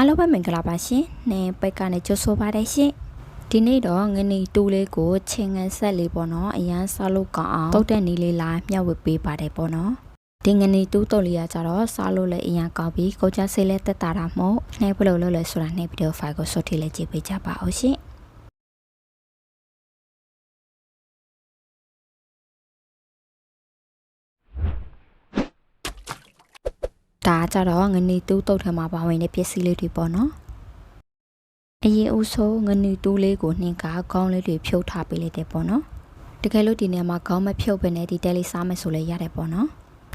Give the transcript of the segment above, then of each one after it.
အားလုံးပဲမင်္ဂလာပါရှင်။နေပိတ်ကနေကြိုဆိုပါရရှင်။ဒီနေ့တော့ငနီတူလေးကိုချင်းငန်ဆက်လေးပေါ့နော်။အရန်စားလို့ကောင်းအောင်တုတ်တဲ့နီလေးလာမျှဝေပေးပါတယ်ပေါ့နော်။ဒီငနီတူတုတ်လေးကကြတော့စားလို့လည်းအရန်ကောင်းပြီးကိုကြဆေးလည်းတက်တာတာမို့နှဲဘလို့လို့လဲဆိုတာနှဲဗီဒီယိုဖိုင်ကိုဆွတ်ထိလေးကြည့်ပေးကြပါအောင်ရှင်။ ဒါကြတော့ငနီတူးတုတ်ထဲမှာပါဝင်တဲ့ပစ္စည်းလေးတွေပေါ့နော်အရင်အုပ်ဆိုးငနီတူးလေးကိုနှင်ကခေါင်းလေးတွေဖြုတ်ထားပေးလိုက်တယ်ပေါ့နော်တကယ်လို့ဒီနေရာမှာခေါင်းမဖြုတ်ဘဲနဲ့ဒီတဲလေးစားမယ်ဆိုလည်းရတယ်ပေါ့နော်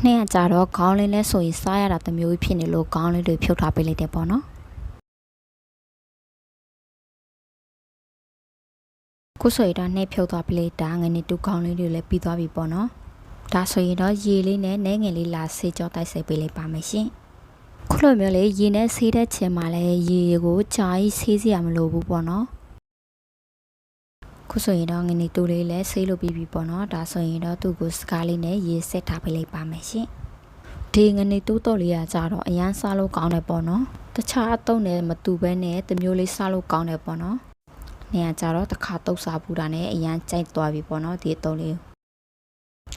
နှင်းကကြတော့ခေါင်းလေးနဲ့ဆိုရင်စားရတာတစ်မျိုးဖြစ်နေလို့ခေါင်းလေးတွေဖြုတ်ထားပေးလိုက်တယ်ပေါ့နော်ခုဆိုရင်တော့နှဲဖြုတ်သွားပေးလိုက်တာငနီတူးခေါင်းလေးတွေလည်းပြီးသွားပြီပေါ့နော် ဒါဆိုရင်တော့ရေလေးနဲ့နဲငယ်လေးလာဆေးကြောတိုက်ဆေးပေးလိုက်ပါမယ်ရှင်။ခုလိုမျိုးလေးရေနဲ့ဆေးတဲ့ချင်မှာလဲရေကိုကြာကြီးဆေးစရာမလိုဘူးပေါ့နော်။ခုဆိုရင်တော့ငနေတူလေးလည်းဆေးလို့ပြီးပြီပေါ့နော်။ဒါဆိုရင်တော့သူ့ကိုစကားလေးနဲ့ရေဆက်ထားပေးလိုက်ပါမယ်ရှင်။ဒီငနေတူတော့လေးကကြတော့အရန်စားလို့ကောင်းတယ်ပေါ့နော်။တခြားအတုံးနဲ့မတူဘဲနဲ့တမျိုးလေးစားလို့ကောင်းတယ်ပေါ့နော်။နေရာကြတော့တစ်ခါတုတ်စားပူတာနဲ့အရန်ကြိုက်သွားပြီပေါ့နော်ဒီအတုံးလေးကို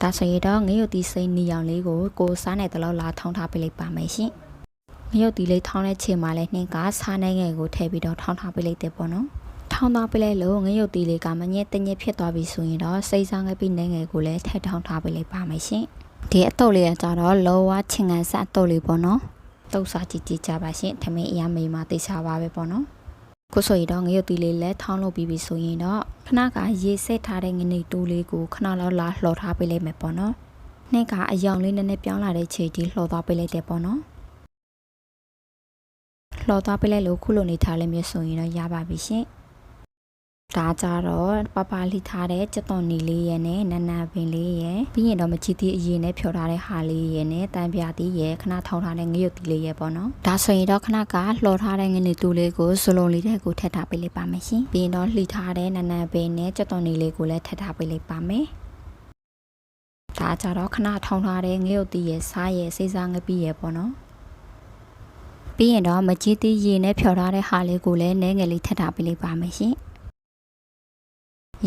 ဒါဆိုရင်တော့ငရုတ်တီစိမ့်နီရောင်လေးကိုကိုစားနဲ့တလောက်လာထောင်းထားပေးလိုက်ပါမယ်ရှင်။ငရုတ်တီလေးထောင်းတဲ့ချိန်မှာလည်းနှင်းကစားနိုင်ငယ်ကိုထည့်ပြီးတော့ထောင်းထားပေးလိုက်တယ်ပေါ့နော်။ထောင်းသွားပေးလိုက်လို့ငရုတ်တီလေးကမညက်တညက်ဖြစ်သွားပြီဆိုရင်တော့စိတ်စားငယ်ပြီးနိုင်ငယ်ကိုလည်းထည့်ထောင်းထားပေးလိုက်ပါမယ်ရှင်။ဒီအတုပ်လေးကကြတော့လောဝချင်ကန်စအတုပ်လေးပေါ့နော်။တုပ်စားကြည့်ကြည့်ကြပါရှင်။ထမင်းအရာမိမသိချပါပဲပေါ့နော်။ ခုဆိုရင်တော့ငရုတ်တီလေးလည်းထောင်းလုပ်ပြီးပြီဆိုရင်တော့ခဏကရေဆက်ထားတဲ့ငနေတူလေးကိုခဏလောက်လာလှော်ထားပေးလိုက်မယ်ပေါ့နော်။နှင်းကအယောင်လေးနည်းနည်းပြောင်းလာတဲ့ချိန်ကြီးလှော်သွားပေးလိုက်တယ်ပေါ့နော်။လှော်သွားပေးလိုက်လို့ခုလိုနေထားလိမ့်မယ်ဆိုရင်တော့ရပါပြီရှင်။ ဒါကြတော့ပပလိထားတဲ့ကြက်သွန်နီလေးရဲ့နဲ့နနပင်လေးရဲ့ပြီးရင်တော့မချီတီအရင်နဲ့ဖြော်ထားတဲ့ဟာလေးရဲ့နဲ့တန်ပြတီးရဲ့ခဏထောင်းထားတဲ့ငရုတ်တီလေးရဲ့ပေါ့နော်ဒါဆိုရင်တော့ခဏကလှော်ထားတဲ့ငနေတူလေးကိုစလုံးလေးတဲ့ကိုထည့်ထားပေးလိုက်ပါမယ်ရှင်ပြီးရင်တော့လှီထားတဲ့နနပင်နဲ့ကြက်သွန်နီလေးကိုလည်းထည့်ထားပေးလိုက်ပါမယ်ဒါကြတော့ခဏထောင်းထားတဲ့ငရုတ်တီရဲ့စားရဲ့စိစားငပီးရဲ့ပေါ့နော်ပြီးရင်တော့မကြီးတီးရေနဲ့ဖြော်ထားတဲ့ဟာလေးကိုလည်းနည်းငယ်လေးထည့်ထားပေးလိုက်ပါမယ်ရှင်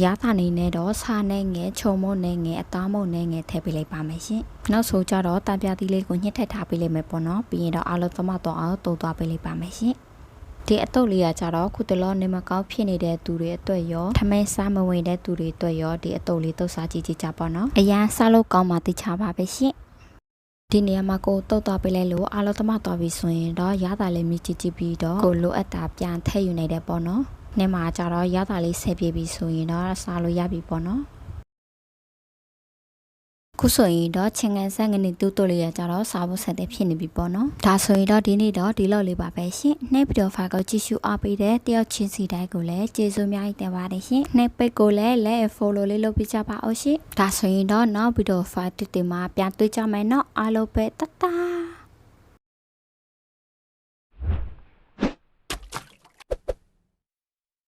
ရတာနေနဲ့တော့စာနဲ့ငယ်ခြုံမုံနဲ့ငယ်အသားမုံနဲ့ငယ်ထည့်ပေးလိုက်ပါမယ်ရှင်။နောက်ဆိုကြတော့တံပြားသီးလေးကိုညှစ်ထည့်ထားပေးလိုက်မယ်ပေါ့နော်။ပြီးရင်တော့အလုံးသမတော့အောင်တုံသွားပေးလိုက်ပါမယ်ရှင်။ဒီအတုပ်လေးကကြတော့ခုတလောနေမကောင်းဖြစ်နေတဲ့သူတွေအတွက်ရောထမင်းစားမဝင်တဲ့သူတွေအတွက်ရောဒီအတုပ်လေးတုပ်စားကြည့်ကြည့်ကြပါနော်။အရန်စားလို့ကောင်းမှသိချပါပဲရှင်။ဒီနေရာမှာကိုတုတ်သွားပေးလိုက်လို့အလုံးသမတော့ပြီဆိုရင်တော့ရတာလေးမြည်ကြည့်ကြည့်ပြီးတော့ကိုလိုအပ်တာပြန်ထည့်ယူနိုင်တယ်ပေါ့နော်။ နေ့မှာကြတော့ရတာလေးဆက်ပြေးပြီဆိုရင်တော့စားလို့ရပြီပေါ့နော်ခုဆိုရင်တော့ချင်းကန်ဆက်ငနေတူတူလေးရကြတော့စားဖို့ဆက်တဲ့ဖြစ်နေပြီပေါ့နော်ဒါဆိုရင်တော့ဒီနေ့တော့ဒီလောက်လေးပါပဲရှင်နှိပ်ဗီဒီယိုဖိုင်ကိုကြည့်ရှုအားပေးတဲ့တယောက်ချင်းစီတိုင်းကိုလည်းကျေးဇူးများတင်ပါတယ်ရှင်နှိပ်ပိတ်ကိုလည်းလက် follow လေးလုပ်ပေးကြပါအောင်ရှင်ဒါဆိုရင်တော့နောက်ဗီဒီယိုဖိုင်တူတူမှာပြန်တွေ့ကြမယ်နော်အားလုံးပဲတတ်တာ